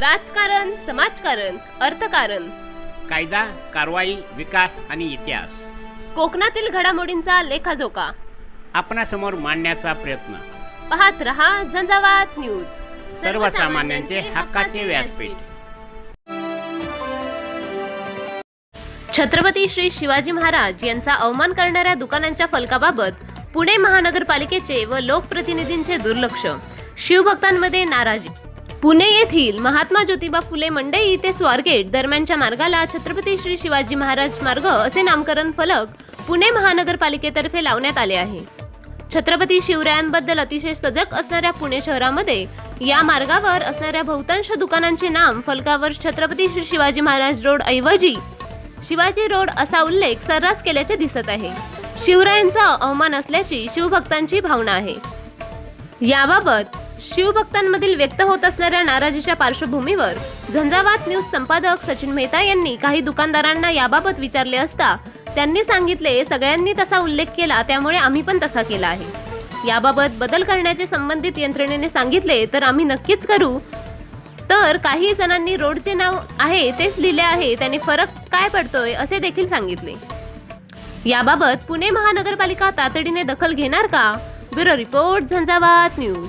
राजकारण समाजकारण अर्थकारण. कायदा कारवाई विकास आणि इतिहास. कोकणातील घडामोडींचा लेखाजोखा. आपणासमोर मांडण्याचा प्रयत्न. पाहत रहा झंझावात न्यूज. सर्वसामान्यांचे हक्काचे व्यासपीठ. छत्रपती श्री शिवाजी महाराज यांचा अवमान करणाऱ्या दुकानांच्या फलकाबाबत पुणे महानगरपालिकेचे व लोकप्रतिनिधींचे दुर्लक्ष. शिवभक्तांमध्ये नाराजी. पुणे येथील महात्मा ज्योतिबा फुले मंडई ते स्वारगेट दरम्यानच्या मार्गाला छत्रपती श्री शिवाजी महाराज मार्ग असे नामकरण फलक पुणे महानगरपालिकेतर्फे लावण्यात आले आहे. छत्रपती शिवरायांबद्दल अतिशय सजग असणाऱ्या पुणे शहरामध्ये या मार्गावर असणाऱ्या बहुतांश दुकानांचे नाम फलकावर छत्रपती श्री शिवाजी महाराज रोड ऐवजी शिवाजी रोड असा उल्लेख सर्रास केल्याचे दिसत आहे. शिवरायांचा अवमान असल्याची शिवभक्तांची भावना आहे. याबाबत शिवभक्तांमधील व्यक्त होत असणाऱ्या नाराजीच्या पार्श्वभूमीवर झंझावात न्यूज संपादक सचिन मेहता यांनी काही दुकानदारांना याबाबत विचारले असता त्यांनी सांगितले सगळ्यांनी तसा उल्लेख केला त्यामुळे आम्ही पण तसा केला आहे. याबाबत बदल करण्याचे संबंधित यंत्रणेने सांगितले तर आम्ही नक्कीच करू. तर काही जणांनी रोडचे नाव आहे तेच लिहिले आहे त्याने फरक काय पडतोय असे देखील सांगितले. याबाबत पुणे महानगरपालिका तातडीने दखल घेणार का? Bureau report Zanzavat news.